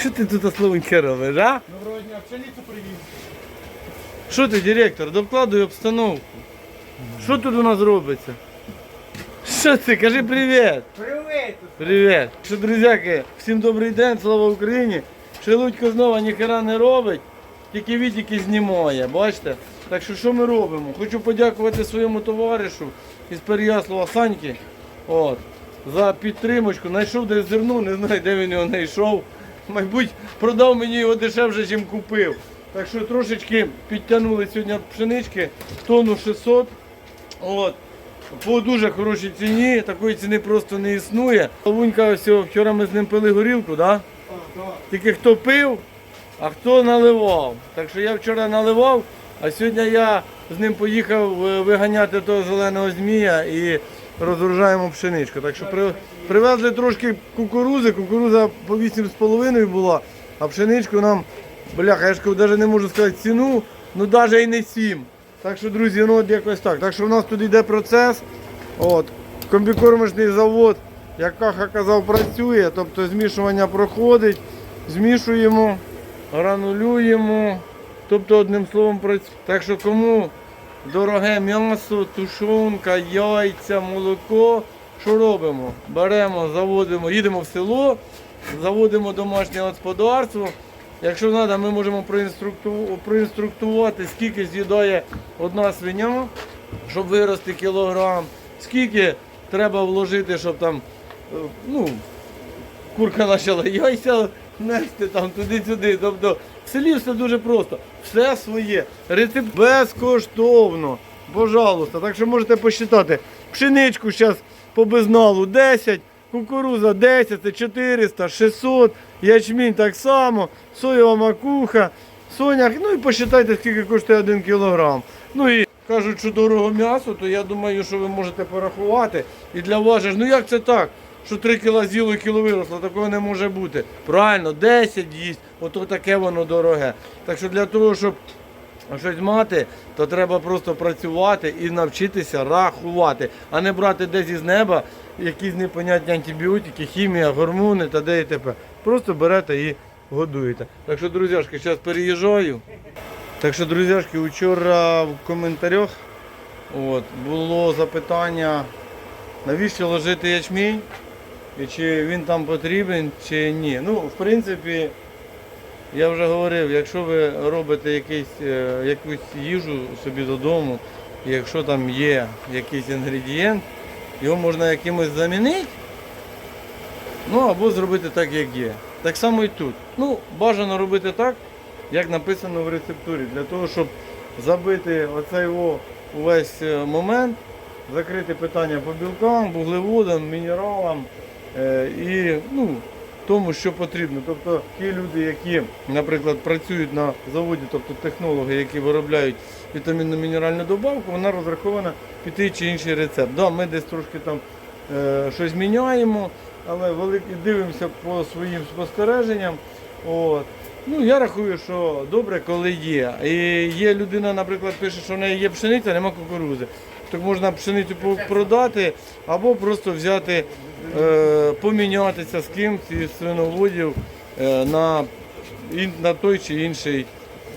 Що ти тут словеньке робиш, а? Доброго дня, пшеницю привіз. Що ти, директор, докладуй обстановку. Що тут у нас робиться? Що ти? Кажи привіт. Привіт! Привіт. Що, друзяки, всім добрий день, слава Україні. Шелудько знову ніхера не робить, тільки відтіки знімає, бачите? Так що що ми робимо? Хочу подякувати своєму товаришу із Переяслава Саньки. От, за підтримочку. Знайшов десь зерно, не знаю, де він його знайшов. Мабуть, продав мені його дешевше, ніж купив. Так що трошечки підтягнули сьогодні пшенички, тонну 600. От. По дуже хорошій ціні, такої ціни просто не існує. Лавунька, ось вчора ми з ним пили горілку, да? Тільки хто пив, а хто наливав. Так що я вчора наливав, а сьогодні я з ним поїхав е, виганяти того зеленого змія і розгружаємо пшеничку. Так що при, привезли трошки кукурузи, кукуруза по 8,5 була, а пшеничку нам, бляха, я ж навіть не можу сказати ціну, ну навіть і не 7. Так що, друзі, ну от якось так. Так що в нас тут йде процес. От, комбікормочний завод, як Каха казав, працює, тобто змішування проходить, змішуємо, гранулюємо, тобто одним словом працює. Так що кому дороге м'ясо, тушонка, яйця, молоко, що робимо? Беремо, заводимо, їдемо в село, заводимо домашнє господарство. Якщо треба, ми можемо проінструктувати, скільки з'їдає одна свиня, щоб вирости кілограм, скільки треба вложити, щоб там, е, ну, курка почала яйця нести там туди-сюди. Тобто в селі все дуже просто. Все своє. Рецепт безкоштовно. Пожалуйста. Так що можете посчитати. Пшеничку зараз по безналу 10, кукуруза 10, це 400, 600, ячмінь так само, соєва макуха, соняк. Ну і посчитайте, скільки коштує 1 кілограм. Ну і кажуть, що дорого м'ясо, то я думаю, що ви можете порахувати. І для вас ну як це так? Що 3 кіла з'їло і кіло виросло, такого не може бути. Правильно, 10 їсть, ото таке воно дороге. Так що для того, щоб щось мати, то треба просто працювати і навчитися рахувати, а не брати десь із неба якісь непонятні антибіотики, хімія, гормони та де і т.п. Просто берете і годуєте. Так що, друзяшки, зараз переїжджаю. Так що, друзяшки, вчора в коментарях от, було запитання, навіщо ложити ячмінь, і чи він там потрібен, чи ні. Ну, в принципі, я вже говорив, якщо ви робите якийсь, е, якусь їжу собі додому, якщо там є якийсь інгредієнт, його можна якимось замінити, ну або зробити так, як є. Так само і тут. Ну, бажано робити так, як написано в рецептурі, для того, щоб забити оцей о, увесь е, момент, закрити питання по білкам, вуглеводам, мінералам і ну, тому, що потрібно. Тобто ті люди, які, наприклад, працюють на заводі, тобто технологи, які виробляють вітамінно-мінеральну добавку, вона розрахована під той чи інший рецепт. Да, ми десь трошки там е, щось міняємо, але велик, дивимося по своїм спостереженням. От. Ну, я рахую, що добре, коли є. І є людина, наприклад, пише, що в неї є пшениця, нема кукурузи. Так можна пшеницю продати або просто взяти, е, помінятися з кимсь із свиноводів е, на, на той чи інший,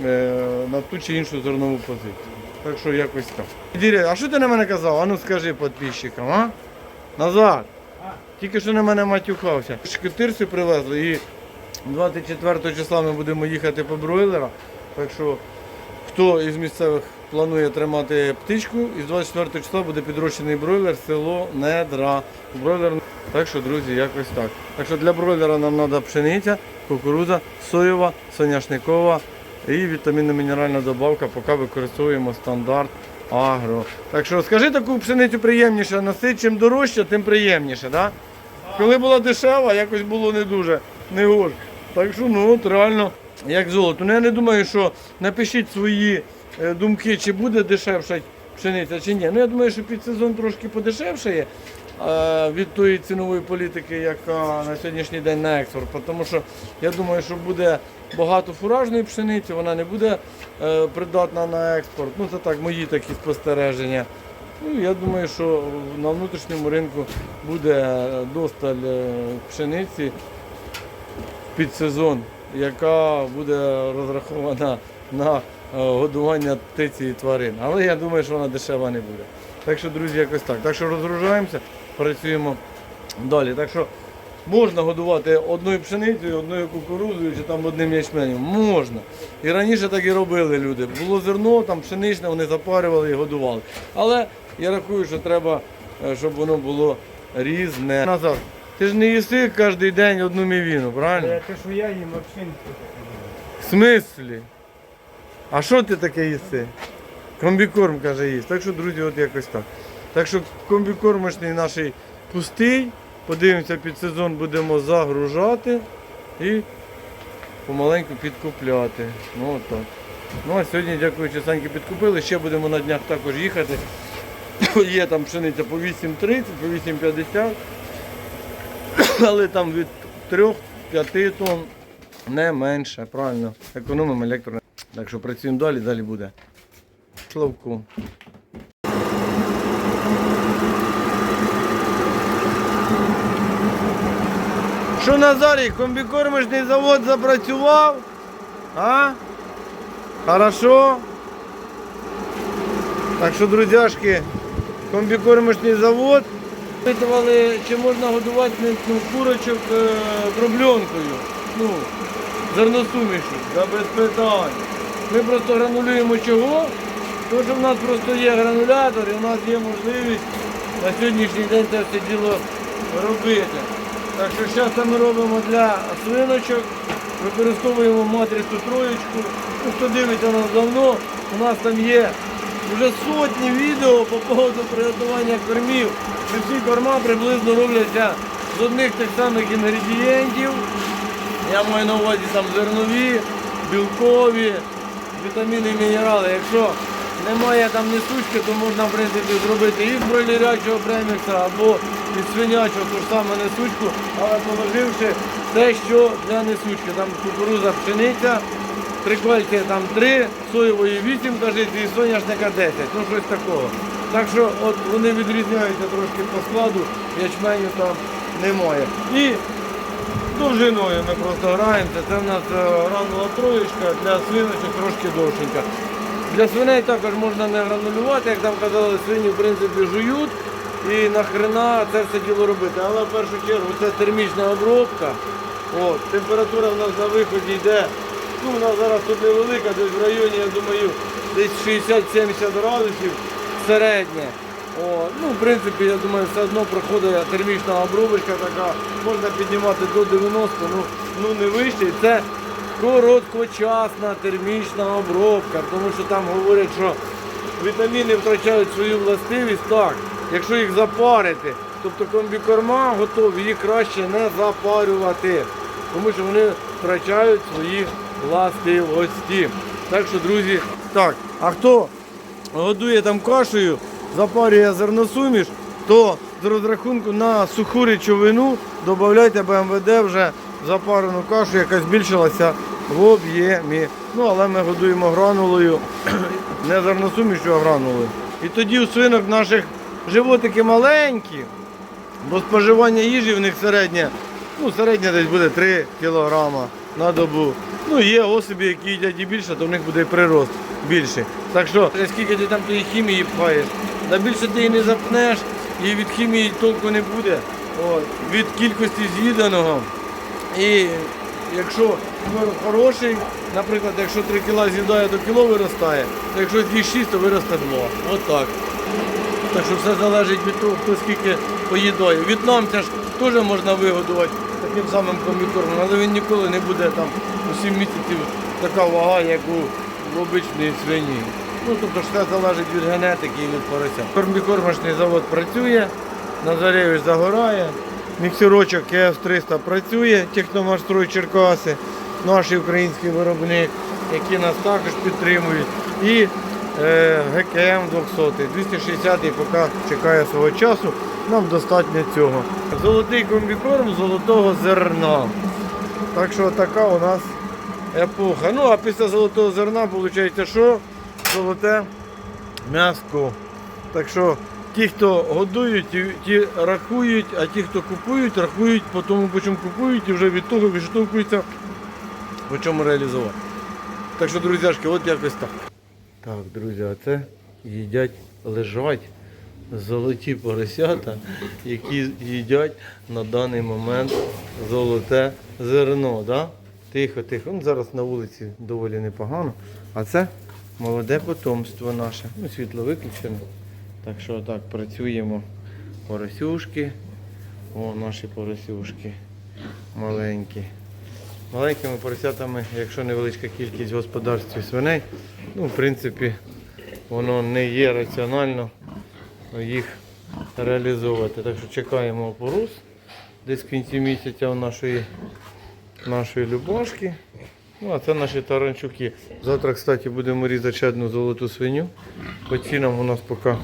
е, на ту чи іншу зернову позицію. Так що якось так. Діря, а що ти на мене казав? А ну скажи підписчикам, а? Назад. Тільки що на мене матюхався. Шкетирці привезли і 24 числа ми будемо їхати по бройлера. Так що хто із місцевих планує тримати птичку, із 24 числа буде підрощений бройлер село Недра. Бройлер. Так що, друзі, якось так. Так що для бройлера нам треба пшениця, кукурудза, соєва, соняшникова і вітамінно-мінеральна добавка, поки використовуємо стандарт агро. Так що скажи таку пшеницю приємніше носити, чим дорожче, тим приємніше. Да? Коли була дешева, якось було не дуже, не гоже. Так що ну от реально як золото. Ну я не думаю, що напишіть свої думки, чи буде дешевша пшениця, чи ні. Ну я думаю, що під сезон трошки подешевшає е, від тої цінової політики, яка на сьогоднішній день на експорт. Тому що я думаю, що буде багато фуражної пшениці, вона не буде е, придатна на експорт. Ну це так, мої такі спостереження. Ну, я думаю, що на внутрішньому ринку буде досталь е, пшениці під сезон яка буде розрахована на е, годування птиці і тварин. Але я думаю, що вона дешева не буде. Так що, друзі, якось так. Так що розгружаємося, працюємо далі. Так що можна годувати одною пшеницею, одною кукурудзою чи там одним ячменем. Можна. І раніше так і робили люди. Було зерно, там пшеничне, вони запарювали і годували. Але я рахую, що треба, е, щоб воно було різне. Назар, ти ж не їси кожен день одну мівіну, правильно? Те, що я їм взагалі не В смислі? А що ти таке їси? Комбікорм, каже, їсть. Так що, друзі, от якось так. Так що комбікормочний наш пустий. Подивимося, під сезон будемо загружати і помаленьку підкупляти. Ну от так. Ну а сьогодні, дякуючи, Саньки підкупили. Ще будемо на днях також їхати. Є там пшениця по 8,30, по 8,50. Але там від 3-5 тонн не менше, правильно. Економимо електро. Так що працюємо далі, далі буде. Славку. Що Назарій, комбікормочний завод запрацював? А? Хорошо. Так що, друзяшки, комбікормочний завод. Питували, чи можна годувати ну, курочок е, дробленкою. Ну, зерносуміші, да без питань. Ми просто гранулюємо чого? Тому що в нас просто є гранулятор і в нас є можливість на сьогоднішній день це все діло робити. Так що зараз це ми робимо для свиночок, використовуємо матрицю троєчку. Ну, хто дивиться нас давно, у нас там є вже сотні відео по поводу приготування кормів. Що всі корма приблизно робляться з одних тих самих інгредієнтів. Я маю на увазі там зернові, білкові, вітаміни і мінерали. Якщо немає там несучки, то можна в принципі зробити і з бройлерячого премікса або із свинячого ту ж саму несучку, але положивши те, що для несучки. Там кукуруза пшениця, прикольки там 3, соєвої 8 кажеться і соняшника 10, ну щось такого. Так що от вони відрізняються трошки по складу, ячменю там немає. І Довжиною ми просто граємося. Це в нас е, гранула троєчка, для свиночок трошки довшенька. Для свиней також можна не гранулювати, як там казали, свині в принципі жують і нахрена це все діло робити. Але в першу чергу це термічна обробка. От, температура в нас на виході йде. Ну, нас зараз тут невелика, десь в районі, я думаю, десь 60-70 градусів середнє. О, ну, в принципі, я думаю, все одно проходить термічна обробочка така, можна піднімати до 90, ну, ну не вище. Це короткочасна термічна обробка, тому що там говорять, що вітаміни втрачають свою властивість так, якщо їх запарити. Тобто комбікорма готові, їх краще не запарювати, тому що вони втрачають свої властивості. Так що, друзі, так, а хто годує там кашею, запарює зерносуміш, то з розрахунку на суху речовину додайте БМВД вже запарену кашу, яка збільшилася в об'ємі. Ну, але ми годуємо гранулою, не зерносумішю, а гранулою. І тоді у свинок наших животики маленькі, бо споживання їжі в них середнє, ну середнє десь буде 3 кілограма на добу. Ну є особи, які їдять і більше, то в них буде прирост більший. Так що, скільки ти там тієї хімії пхаєш, да більше ти її не запнеш, і від хімії толку не буде. От, від кількості з'їданого. І якщо творог хороший, наприклад, якщо 3 кіла з'їдає, то кіло виростає, то якщо з'їсть 6, то виросте 2. От так. Так що все залежить від того, хто скільки поїдає. В'єтнамця ж теж можна вигодувати таким самим комбікормом, але він ніколи не буде там у 7 місяців така вага, як у обичній свині. Ну, тобто все залежить від генетики і від порося. Комбікормочний завод працює, Назаревич загорає, міксерочок КФ-300 працює, Техномашстрой Черкаси, наш український виробник, які нас також підтримують. І е, ГКМ 200, 260 поки чекає свого часу, нам достатньо цього. Золотий комбікорм золотого зерна. Так що така у нас епоха. Ну а після золотого зерна виходить, що? Золоте м'яско. Так що ті, хто годують, ті, ті рахують, а ті, хто купують, рахують по тому, по чому купують, і вже від того відштовхуються по чому реалізувати. Так що, друзяшки, от якось так. Так, друзі, а це їдять, лежать золоті поросята, які їдять на даний момент золоте зерно. Да? Тихо, тихо. Ну, зараз на вулиці доволі непогано. А це молоде потомство наше. Ну, світло виключено. Так що так, працюємо. Поросюшки. О, наші поросюшки. Маленькі. Маленькими поросятами, якщо невеличка кількість в господарстві свиней, ну, в принципі, воно не є раціонально їх реалізовувати. Так що чекаємо опорус десь в кінці місяця у нашої, нашої любашки. Ну, а це наші таранчуки. Завтра, кстати, будемо різати ще одну золоту свиню. По цінам у нас поки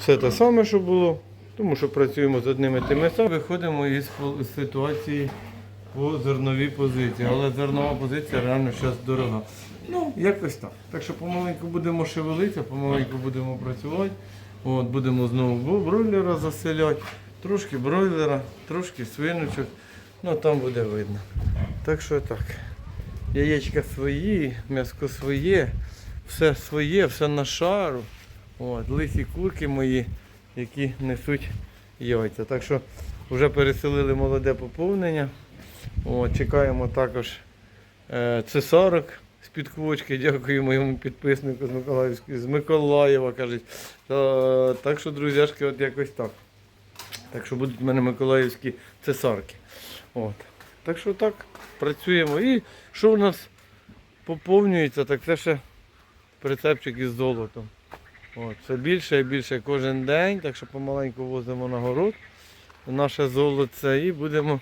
все те саме, що було. Тому що працюємо з одними тими самими. Виходимо із ситуації по зерновій позиції. Але зернова позиція реально зараз дорога. Ну, якось так. Так що помаленьку будемо шевелитися, помаленьку будемо працювати. От, будемо знову бройлера заселяти. Трошки бройлера, трошки свиночок. Ну там буде видно. Так що так. Яєчка свої, м'яско своє, все своє, все на шару. От, лисі курки мої, які несуть яйця. Так що вже переселили молоде поповнення. От, чекаємо також е, цесарок з-під квочки. Дякую моєму підписнику з Миколаївської, з Миколаєва, кажуть. Та, так що, друзяшки, от якось так. Так що будуть в мене миколаївські цесарки. От. Так що так, працюємо. І що в нас поповнюється, так це ще прицепчик із золотом. От, все більше і більше кожен день, так що помаленьку возимо на город наше золоце і будемо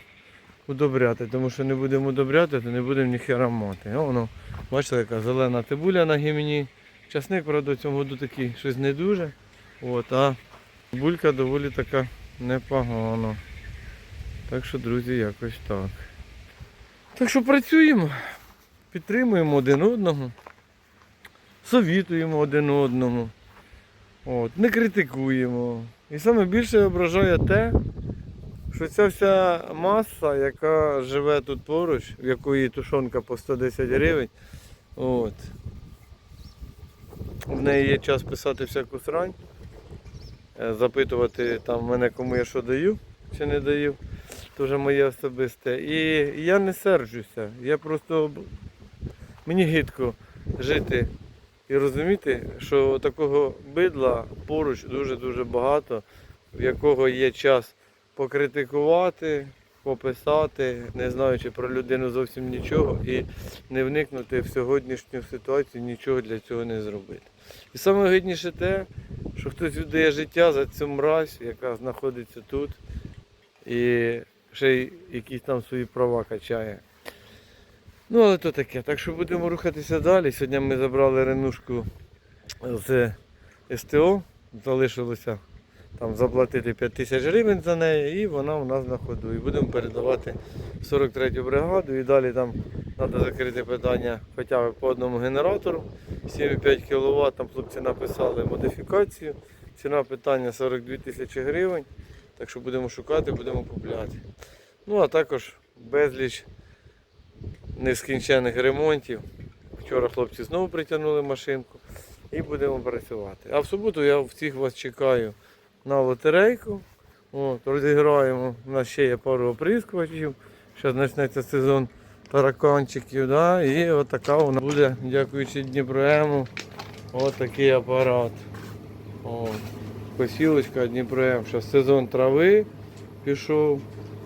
удобряти. Тому що не будемо удобряти, то не будемо ніхера мати. Воно, бачите, яка зелена цибуля на гімні. Часник, правда, в цьому году такий щось не дуже. От, а булька доволі така непогана. Так що, друзі, якось так. Так що працюємо, підтримуємо один одного, совітуємо один одному, от, не критикуємо. І саме більше ображає те, що ця вся маса, яка живе тут поруч, в якої тушонка по 110 гривень, от, в неї є час писати всяку срань, е, запитувати там мене, кому я що даю чи не даю. Це вже моє особисте. І я не серджуся. Я просто мені гидко жити і розуміти, що такого бидла поруч дуже-дуже багато, в якого є час покритикувати, пописати, не знаючи про людину зовсім нічого, і не вникнути в сьогоднішню ситуацію, нічого для цього не зробити. І саме гидніше те, що хтось віддає життя за цю мразь, яка знаходиться тут, і ще й якісь там свої права качає. Ну, але то таке. Так що будемо рухатися далі. Сьогодні ми забрали ренушку з СТО, залишилося там заплатити 5 тисяч гривень за неї, і вона у нас на ходу. І будемо передавати 43-ю бригаду. І далі там треба закрити питання хоча б по одному генератору. 7,5 кВт, там хлопці написали модифікацію. Ціна питання 42 тисячі гривень. Так що будемо шукати, будемо купляти. Ну а також безліч нескінчених ремонтів. Вчора хлопці знову притягнули машинку і будемо працювати. А в суботу я всіх вас чекаю на лотерейку. От, розіграємо. У нас ще є пару оприскувачів. Зараз почнеться сезон тараканчиків. Да? І отака у нас буде, дякуючи Дніпроему, отакий апарат. От. Посілочка Дніпроем. Зараз сезон трави пішов.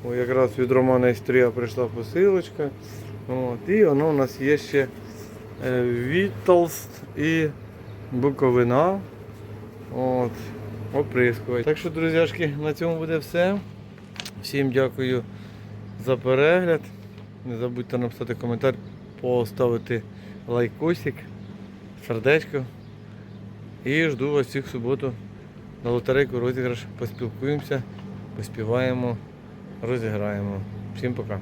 О, якраз від Романа Істрія прийшла посилочка. От. І воно у нас є ще е, Віталст і Буковина. От. Оприскувач. Так що, друзяшки, на цьому буде все. Всім дякую за перегляд. Не забудьте написати коментар, поставити лайкосик, сердечко. І жду вас всіх в суботу на лотерейку розіграш. Поспілкуємося, поспіваємо, розіграємо. Всім пока.